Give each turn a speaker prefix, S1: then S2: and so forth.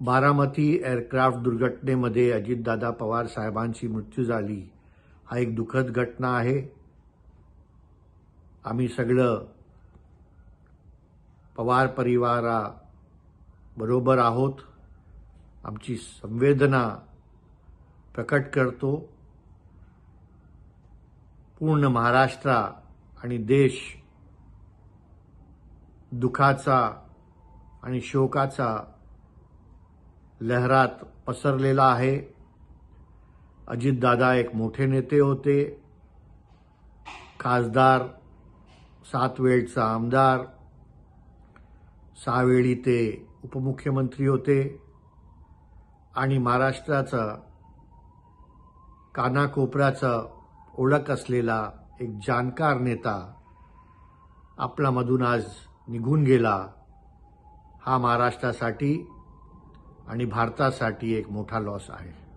S1: Baramati aircraft दुर्घटनेमध्ये अजितदादा पवार साहेबांची मृत्यू झाली. हा एक दुःखद घटना आहे. आम्ही सगळं पवार परिवारा बरोबर आहोत. आमची संवेदना प्रकट करतो. पूर्ण महाराष्ट्र आणि देश दुखाचा आणि शोकाचा लहरात पसरलेला आहे. अजितदादा एक मोठे नेते होते. खासदार सात वेळचा आमदार. सहा वेळी ते उपमुख्यमंत्री होते. आणि महाराष्ट्राचं कानाकोपऱ्याचं ओळख असलेला एक जाणकार नेता आपल्यामधून आज निघून गेला. हा महाराष्ट्रासाठी आणि भारतासाठी एक मोठा लॉस आहे.